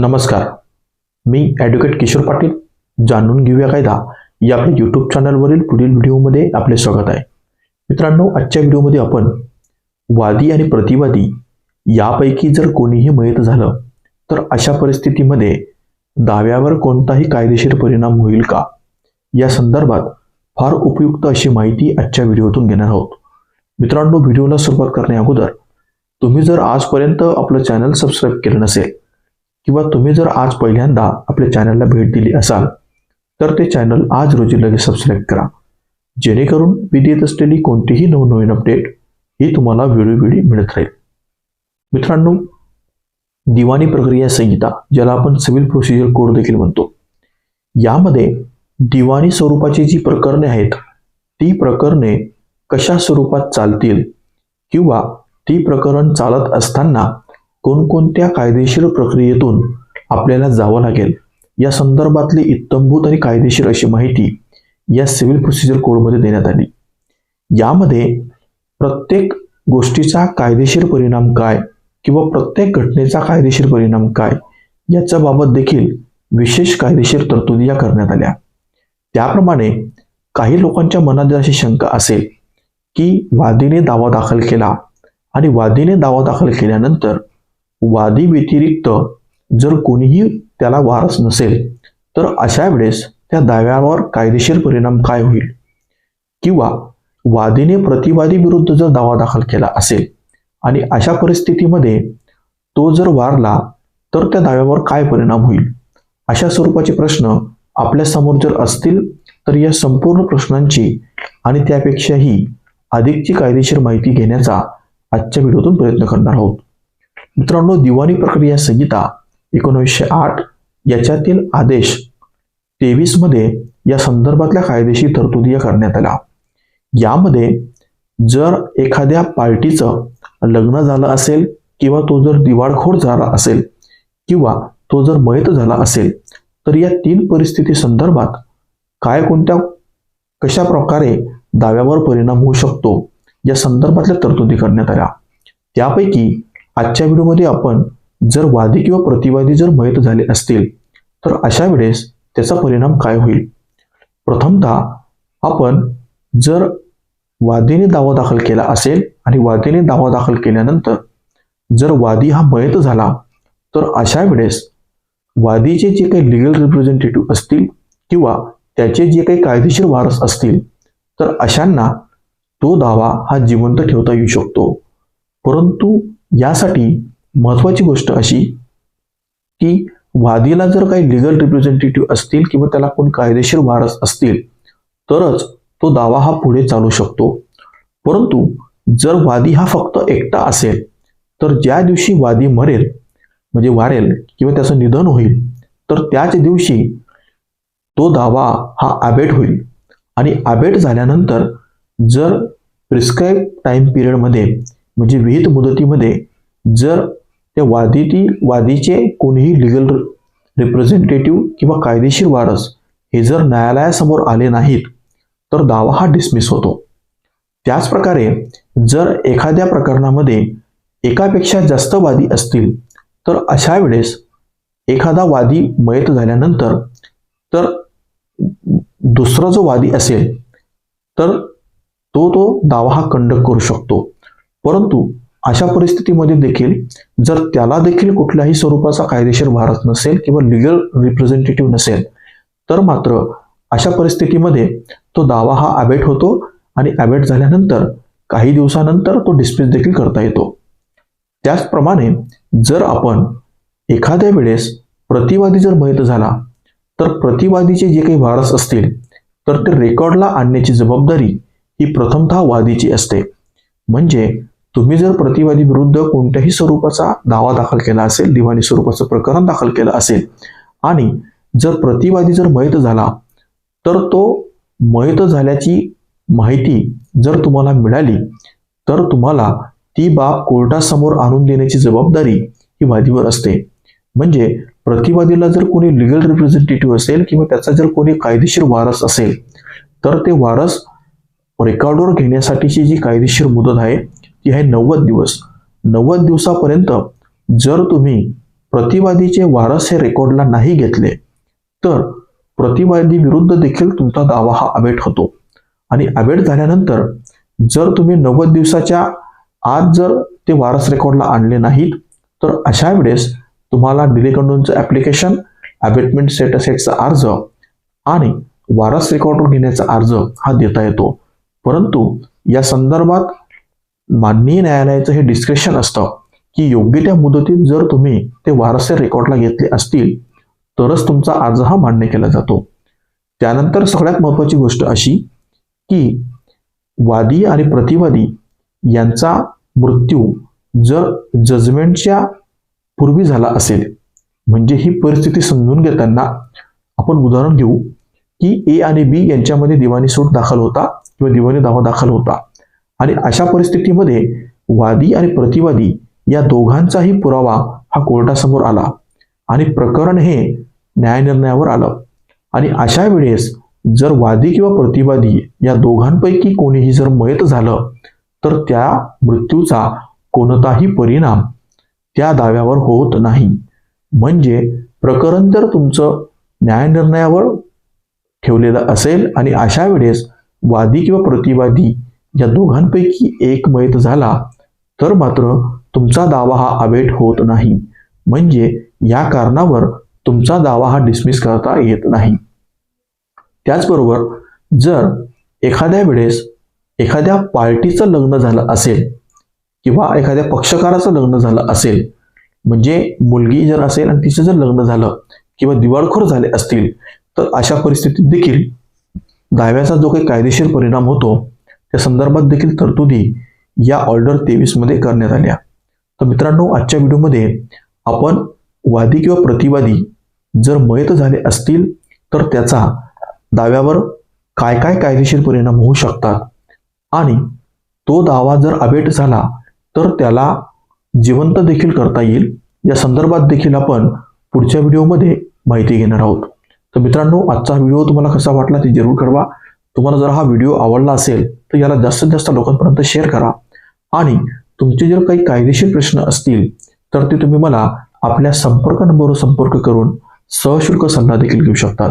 नमस्कार. मी ॲडव्होकेट किशोर पाटील. जाणून घेऊया कायदा. या आपल्या यूट्यूब चॅनलवरील पुढील व्हिडिओमध्ये आपले स्वागत आहे. मित्रांनो आजच्या व्हिडिओमध्ये आपण वादी आणि प्रतिवादी यापैकी जर कोणीही मयत झालं तर अशा परिस्थितीमध्ये दाव्यावर कोणताही कायदेशीर परिणाम होईल का? या संदर्भात फार उपयुक्त अशी माहिती आजच्या व्हिडिओतून घेणार आहोत. मित्रांनो व्हिडिओला सुरुवात करण्या अगोदर तुम्ही जर आजपर्यंत आपलं चॅनल सबस्क्राईब केलं नसेल किंवा तुम्ही जर आज पहिल्यांदा आपल्या चॅनलला भेट दिली असाल तर ते चॅनल आज रोजी लगेच सबस्क्राईब करा. जेणेकरून मी देत असलेली कोणतीही नवनवीन अपडेट ही तुम्हाला वेळोवेळी मिळत राहील. मित्रांनो दिवाणी प्रक्रिया संहिता ज्याला आपण सिव्हिल प्रोसिजर कोड देखील म्हणतो यामध्ये दिवाणी स्वरूपाची जी प्रकरणे आहेत ती प्रकरणे कशा स्वरूपात चालतील किंवा ती प्रकरण चालत असताना कोणकोणत्या कायदेशीर प्रक्रियेतून आपल्याला जावं लागेल? या संदर्भातली इत्तंभूत आणि कायदेशीर अशी माहिती या सिव्हिल प्रोसिजर कोडमध्ये देण्यात आली. यामध्ये प्रत्येक गोष्टीचा कायदेशीर परिणाम काय किंवा प्रत्येक घटनेचा कायदेशीर परिणाम काय याच्या बाबत देखील विशेष कायदेशीर तरतुदी या करण्यात आल्या. त्याप्रमाणे काही लोकांच्या मनात जर अशी शंका असेल की वादीने दावा दाखल केला आणि वादीने दावा दाखल केल्यानंतर वादी व्यतिरिक्त जर कोणीही त्याला वारस नसेल तर अशा वेळेस त्या दाव्यावर कायदेशीर परिणाम काय होईल? किंवा वादीने प्रतिवादी विरुद्ध जर दावा दाखल केला असेल आणि अशा परिस्थितीमध्ये तो जर वारला तर त्या दाव्यावर काय परिणाम होईल? अशा स्वरूपाचे प्रश्न आपल्यासमोर जर असतील तर या संपूर्ण प्रश्नांची आणि त्यापेक्षाही अधिकची कायदेशीर माहिती घेण्याचा आजच्या व्हिडिओतून प्रयत्न करणार आहोत. मित्रांनो दिवाणी प्रक्रिया संहिता एकोणीसशे आठ याच्यातील आदेश तेवीसमध्ये या संदर्भातल्या कायदेशीर तरतुदी करण्यात आल्या. यामध्ये जर एखाद्या पार्टीचं लग्न झालं असेल किंवा तो जर दिवाळखोर झाला असेल किंवा तो जर मयत झाला असेल तर या तीन परिस्थिती संदर्भात काय कोणत्या कशा प्रकारे दाव्यावर परिणाम होऊ शकतो या संदर्भातल्या तरतुदी करण्यात आल्या. त्यापैकी आजच्या व्हिडिओमध्ये आपण जर वादी किंवा प्रतिवादी जर मयत झाले असतील तर अशा वेळेस त्याचा परिणाम काय होईल? प्रथमतः आपण जर वादीने दावा दाखल केला असेल आणि वादीने दावा दाखल केल्यानंतर जर वादी हा मयत झाला तर अशा वेळेस वादीचे जे काही लिगल रिप्रेझेंटेटिव्ह असतील किंवा त्याचे जे काही कायदेशीर वारस असतील तर अशांना तो दावा हा जिवंत ठेवता येऊ शकतो. परंतु यासाठी महत्त्वाची गोष्ट अशी की वादीला जर काही लिगल रिप्रेझेंटेटिव्ह असतील किंवा त्याला कोण कायदेशीर वारस असतील तरच तो दावा हा पुढे चालू शकतो. परंतु जर वादी हा फक्त एकटा असेल तर ज्या दिवशी वादी मरेल म्हणजे वारेल किंवा त्याचं निधन होईल तर त्याच दिवशी तो दावा हा अबेट होईल. आणि अबेट झाल्यानंतर जर प्रिस्क्राईब टाईम पिरियडमध्ये म्हणजे विहित मुदतीमध्ये जर त्या वादीती वादीचे कोणीही लिगल रिप्रेझेंटेटिव्ह किंवा कायदेशीर वारस हे जर न्यायालयासमोर आले नाहीत तर दावा हा डिसमिस होतो. त्याचप्रकारे जर एखाद्या प्रकरणामध्ये एकापेक्षा जास्त वादी असतील तर अशा वेळेस एखादा वादी मयत झाल्यानंतर तर दुसरा जो वादी असेल तर तो तो दावा हा कंडक्ट करू शकतो. परंतु अशा परिस्थितीमध्ये देखील जर त्याला देखील कुठल्याही स्वरूपाचा कायदेशीर वारस नसेल किंवा लिगल रिप्रेझेंटेटिव्ह नसेल तर मात्र अशा परिस्थितीमध्ये तो दावा हा अबेट होतो आणि अबेट झाल्यानंतर काही दिवसानंतर तो डिस्मिस देखील करता येतो. त्याचप्रमाणे जर आपण एखाद्या वेळेस प्रतिवादी जर मयत झाला तर प्रतिवादीचे जे काही वारस असतील तर ते रेकॉर्डला आणण्याची जबाबदारी ही प्रथमतः वादीची असते. म्हणजे तुम्ही जर प्रतिवादी विरुद्ध कोणत्याही स्वरूपाचा दावा दाखल केला असेल दिवाणी स्वरूपाचं प्रकरण दाखल केलं असेल आणि जर प्रतिवादी जर मयत झाला तर तो मयत झाल्याची माहिती जर तुम्हाला मिळाली तर तुम्हाला ती बाब कोर्टासमोर आणून देण्याची जबाबदारी ही वादीवर असते. म्हणजे प्रतिवादीला जर कोणी लिगल रिप्रेझेंटेटिव्ह असेल किंवा त्याचा जर कोणी कायदेशीर वारस असेल तर ते वारस रेकॉर्डवर घेण्यासाठीची जी कायदेशीर मुदत आहे ती आहे नव्वद दिवस. नव्वद दिवसापर्यंत जर तुम्ही प्रतिवादीचे वारस हे रेकॉर्डला नाही घेतले तर प्रतिवादी विरुद्ध देखील तुमचा दावा हा अबेट होतो. आणि अबेट झाल्यानंतर जर तुम्ही नव्वद दिवसाच्या आत जर ते वारस रेकॉर्डला आणले नाहीत तर अशा वेळेस तुम्हाला डिलेकंडूनचं ॲप्लिकेशन अबेटमेंट सेट सेटचा अर्ज आणि वारस रेकॉर्डवर घेण्याचा अर्ज हा देता येतो. परंतु या संदर्भात माननीय न्यायालयाचं हे डिस्क्रिप्शन असतं की योग्य त्या मुदतीत जर तुम्ही ते वारसे रेकॉर्डला घेतले असतील तरच तुमचा अर्ज हा मान्य केला जातो. त्यानंतर सगळ्यात महत्त्वाची गोष्ट अशी की वादी आणि प्रतिवादी यांचा मृत्यू जर जजमेंटच्या पूर्वी झाला असेल म्हणजे ही परिस्थिती समजून घेताना आपण उदाहरण घेऊ. की ए आणि बी यांच्यामध्ये दिवाणी सूट दाखल होता किंवा दिवाणी दावा दाखल होता. आणि अशा परिस्थितीमध्ये वादी आणि प्रतिवादी या दोघांचाही पुरावा हा कोर्टासमोर आला. आणि प्रकरण हे न्यायनिर्णयावर आलं. आणि अशा वेळेस जर वादी किंवा प्रतिवादी या दोघांपैकी कोणीही जर मयत झालं तर त्या मृत्यूचा कोणताही परिणाम त्या दाव्यावर होत नाही. म्हणजे प्रकरण जर तुमचं न्यायनिर्णयावर ठेवलेलं असेल आणि अशा वेळेस वादी किंवा प्रतिवादी या दोघांपैकी एक मयत झाला तर मात्र तुमचा दावा हा अवेट होत नाही. म्हणजे या कारणावर तुमचा दावा हा डिसमिस करता येत नाही. त्याचबरोबर जर एखाद्या वेळेस एखाद्या पार्टीचं लग्न झालं असेल किंवा एखाद्या पक्षकाराचं लग्न झालं असेल म्हणजे मुलगी जर असेल आणि तिचं जर लग्न झालं किंवा दिवाळखोर झाले असतील तर अशा परिस्थितीत देखील दाव्याचा जो काही कायदेशीर परिणाम होतो त्या संदर्भात देखील तरतुदी या ऑर्डर तेवीसमध्ये करण्यात आल्या. तर मित्रांनो आजच्या व्हिडिओमध्ये आपण वादी किंवा प्रतिवादी जर मयत झाले असतील तर त्याचा दाव्यावर काय काय कायदेशीर परिणाम होऊ शकतात? आणि तो दावा जर अबेट झाला तर त्याला जिवंत देखील करता येईल. या संदर्भात देखील आपण पुढच्या व्हिडिओमध्ये माहिती घेणार आहोत. तर मित्रांनो आजचा व्हिडिओ तुम्हाला कसा वाटला ते जरूर कळवा. तुम्हाला जर हा व्हिडिओ आवडला असेल तर याला जास्तीत जास्त लोकांपर्यंत शेअर करा. आणि तुमचे जर काही कायदेशीर प्रश्न असतील तर ते तुम्ही मला आपल्या संपर्क नंबरवर संपर्क करून सशुल्क सल्ला देखील घेऊ शकतात.